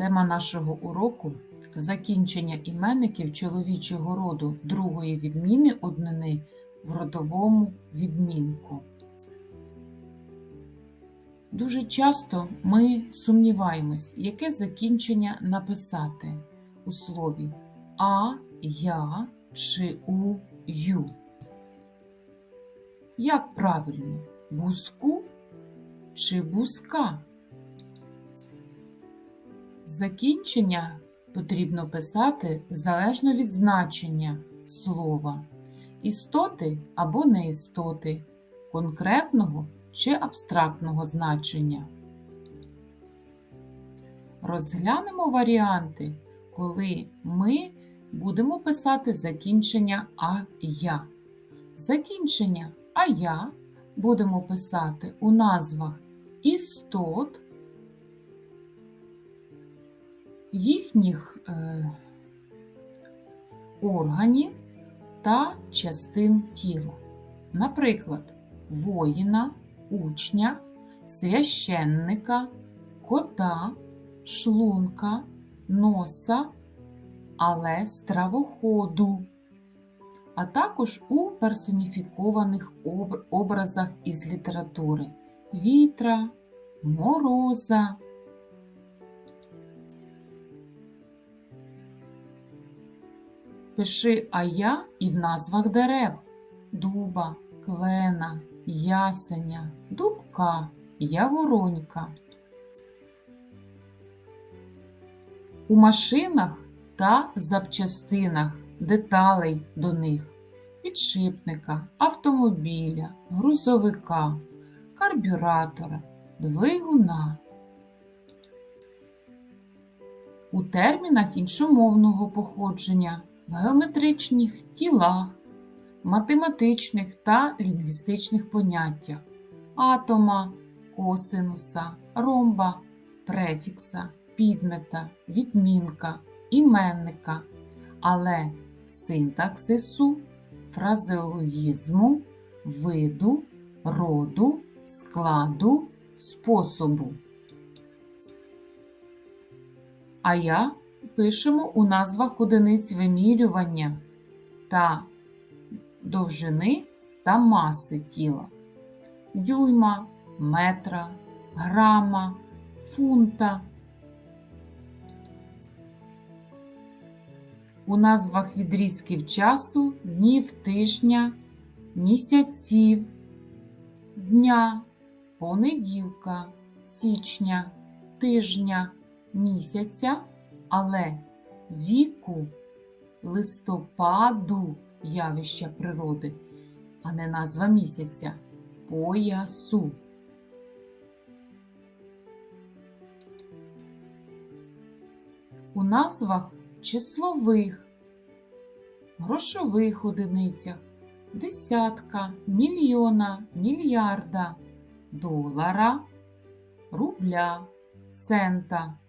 Тема нашого уроку закінчення іменників чоловічого роду другої відміни однини в родовому відмінку. Дуже часто ми сумніваємось, яке закінчення написати у слові а, я чи у ю. Як правильно? Буску чи буска? Закінчення потрібно писати залежно від значення слова, істоти або неістоти, конкретного чи абстрактного значення. Розглянемо варіанти, коли ми будемо писати закінчення а я. Закінчення а я будемо писати у назвах істот їхніх е, органів та частин тіла. Наприклад, воїна, учня, священника, кота, шлунка, носа, але стравоходу, а також у персоніфікованих об- образах із літератури вітра, мороза. Пиши а я і в назвах дерев дуба, клена, ясеня, дубка, яворонька. У машинах та запчастинах деталей до них підшипника, автомобіля, грузовика, карбюратора, двигуна. У термінах іншомовного походження в геометричних тілах, математичних та лінгвістичних поняттях атома, косинуса, ромба, префікса, підмета, відмінка, іменника, але синтаксису, фразеологізму, виду, роду, складу, способу. А я пишемо у назвах одиниць вимірювання та довжини та маси тіла. Дюйма, метра, грама, фунта. У назвах відрізків часу, днів тижня, місяців, дня, понеділка, січня, тижня, місяця, але віку, листопаду явища природи, а не назва місяця поясу. У назвах числових, грошових одиницях, десятка, мільйона, мільярда, долара, рубля, цента.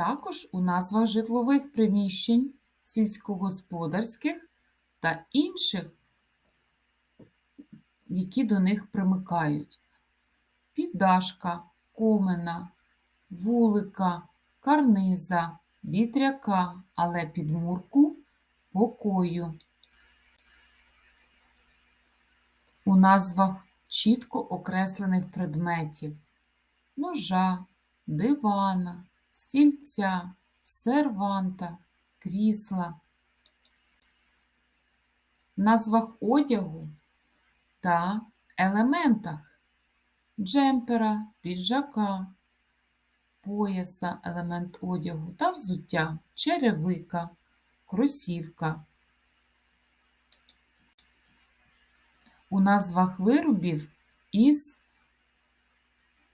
Також у назвах житлових приміщень, сільськогосподарських та інших, які до них примикають. Піддашка, комина, вулика, карниза, вітряка, але підмурку покою. У назвах чітко окреслених предметів ножа, дивана, стільця, серванта, крісла. Назвах одягу та елементах джемпера, піджака, пояса, елемент одягу та взуття, черевика, кросівка. У назвах виробів із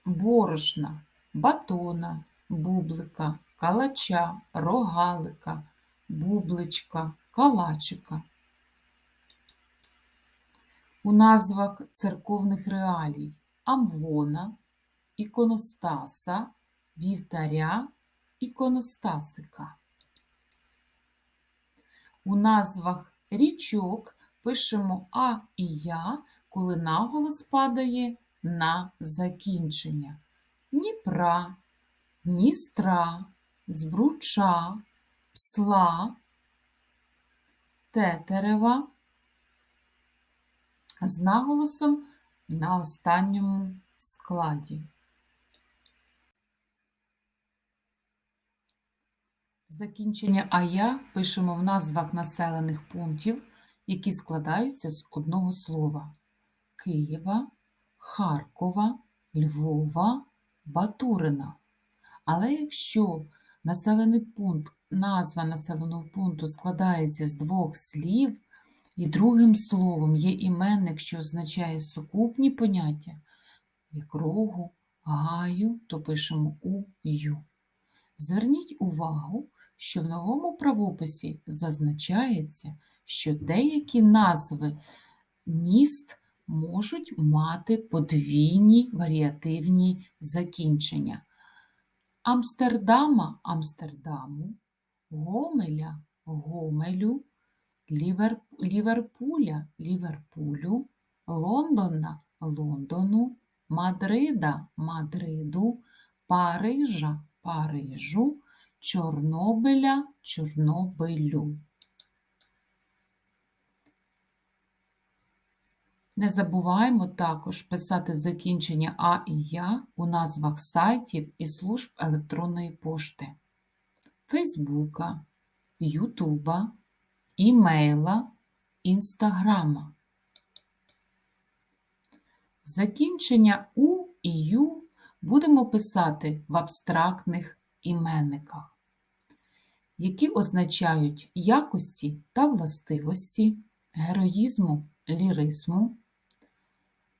борошна, батона, бублика, калача, рогалика, бубличка, калачика. У назвах церковних реалій амвона, іконостаса, вівтаря, іконостасика. У назвах річок пишемо А і Я, коли наголос падає на закінчення. Дніпра, Дністра, Збруча, Псла, Тетерева з наголосом на останньому складі. Закінчення ая пишемо в назвах населених пунктів, які складаються з одного слова: Києва, Харкова, Львова, Батурина. Але якщо населений пункт, назва населеного пункту складається з двох слів, і другим словом є іменник, що означає сукупні поняття, як рогу, гаю, то пишемо у-ю. Зверніть увагу, що в новому правописі зазначається, що деякі назви міст можуть мати подвійні варіативні закінчення. Амстердама Амстердаму, Гомеля Гомелю, Лівер- Ліверпуля Ліверпулю, Лондона Лондону, Мадрида Мадриду, Парижа Парижу, Чорнобиля Чорнобилю. Не забуваємо також писати закінчення А і Я у назвах сайтів і служб електронної пошти, Фейсбука, Ютуба, імейла, Інстаграма. Закінчення У і Ю будемо писати в абстрактних іменниках, які означають якості та властивості, героїзму, ліризму,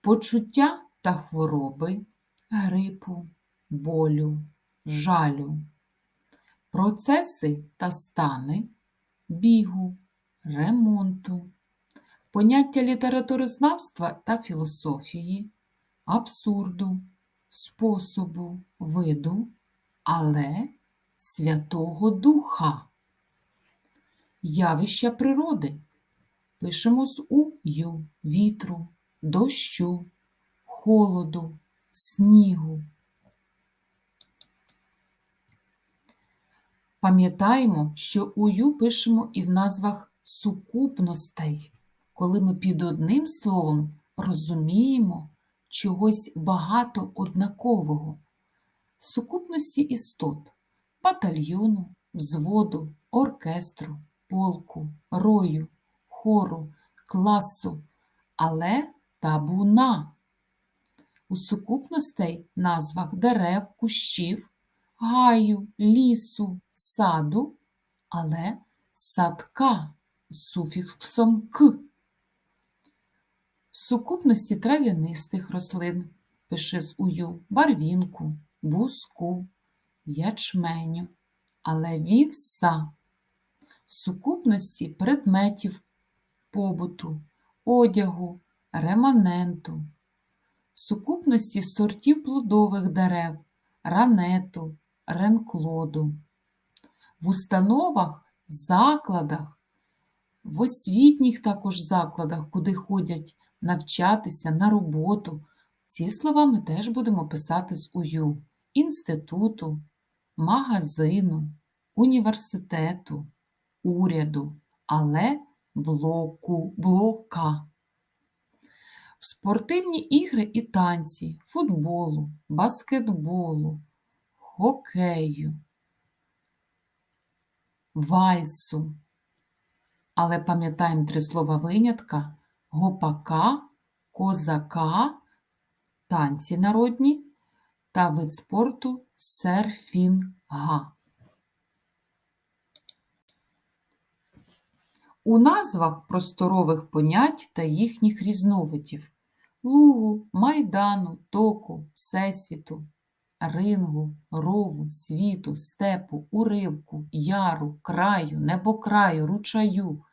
почуття та хвороби, грипу, болю, жалю, процеси та стани, бігу, ремонту, поняття літературознавства та філософії, абсурду, способу, виду, але Святого Духа, явища природи. Пишемо з ую, вітру, дощу, холоду, снігу. Пам'ятаємо, що ую пишемо і в назвах сукупностей, коли ми під одним словом розуміємо чогось багато однакового. Сукупності істот, батальйону, взводу, оркестру, полку, рою, хору, класу, але табуна. У сукупностей назвах дерев, кущів, гаю, лісу, саду, але садка з суфіксом к. Сукупності трав'янистих рослин пиши з ую барвінку, буску, ячменю, але вівса. Сукупності предметів побуту, одягу, реманенту, сукупності сортів плодових дерев, ранету, ренклоду. В установах, закладах, в освітніх також закладах, куди ходять навчатися на роботу. Ці слова ми теж будемо писати з ую інституту, магазину, університету, уряду, але блоку, блока. В спортивні ігри і танці, футболу, баскетболу, хокею, вальсу. Але пам'ятаємо три слова винятка гопака, козака, танці народні та вид спорту серфінга. У назвах просторових понять та їхніх різновидів лугу, майдану, току, всесвіту, рингу, рову, світу, степу, уривку, яру, краю, небокраю, ручаю,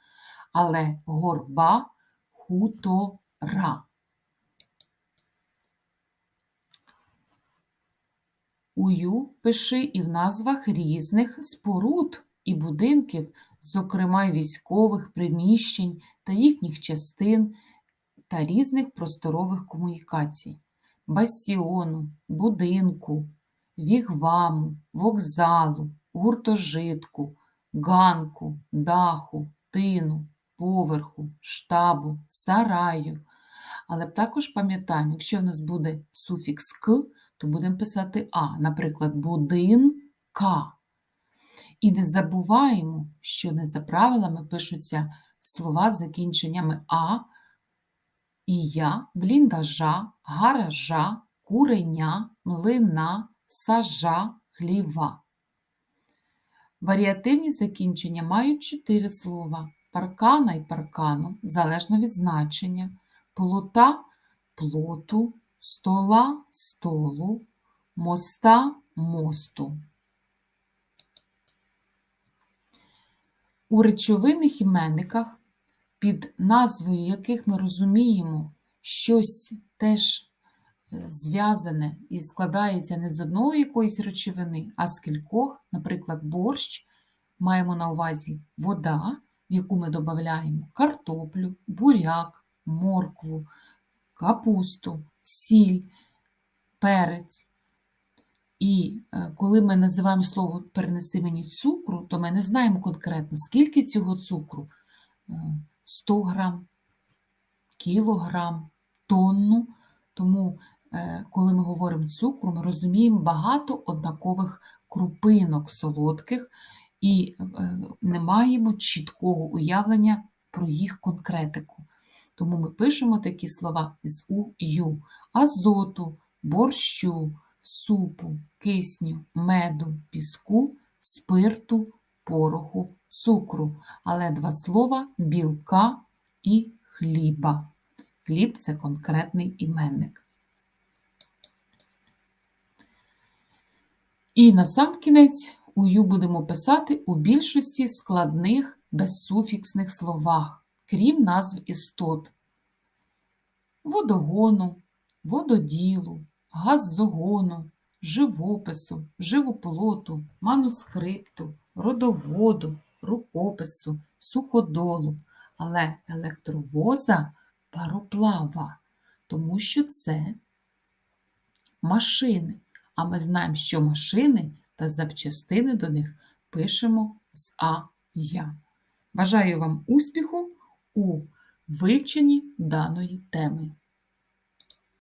але горба хутора. Ую пиши і в назвах різних споруд і будинків зокрема й військових приміщень та їхніх частин та різних просторових комунікацій, бастіону, будинку, вігваму, вокзалу, гуртожитку, ганку, даху, тину, поверху, штабу, сараю. Але також пам'ятаємо, якщо в нас буде суфікс к, то будемо писати а, наприклад, будинка. І не забуваємо, що не за правилами пишуться слова з закінченнями а, і я, бліндажа, гаража, куреня, млина, сажа, хліва. Варіативні закінчення мають чотири слова: паркана і паркану, залежно від значення, плота плоту, стола столу, моста мосту. У речовинних іменниках, під назвою яких ми розуміємо щось теж е, зв'язане і складається не з одної якоїсь речовини, а з кількох, наприклад, борщ, маємо на увазі вода, в яку ми додаємо картоплю, буряк, моркву, капусту, сіль, перець. І е, коли ми називаємо слово перенеси мені цукру, то ми не знаємо конкретно, скільки цього цукру. Е, 100 грам, кілограм, тонну. Тому, е, коли ми говоримо цукру, ми розуміємо багато однакових крупинок солодких і е, не маємо чіткого уявлення про їх конкретику. Тому ми пишемо такі слова з УЮ: азоту, борщу, супу, кисню, меду, піску, спирту, пороху, цукру, але два слова білка і хліба. Хліб це конкретний іменник. І на сам кінець ую будемо писати у більшості складних безсуфіксних словах, крім назв істот водогону, вододілу, газзогону, живопису, живоплоту, манускрипту, родоводу, рукопису, суходолу, але електровоза пароплава, тому що це машини. А ми знаємо, що машини та запчастини до них пишемо з А Я. Бажаю вам успіху у вивченні даної теми.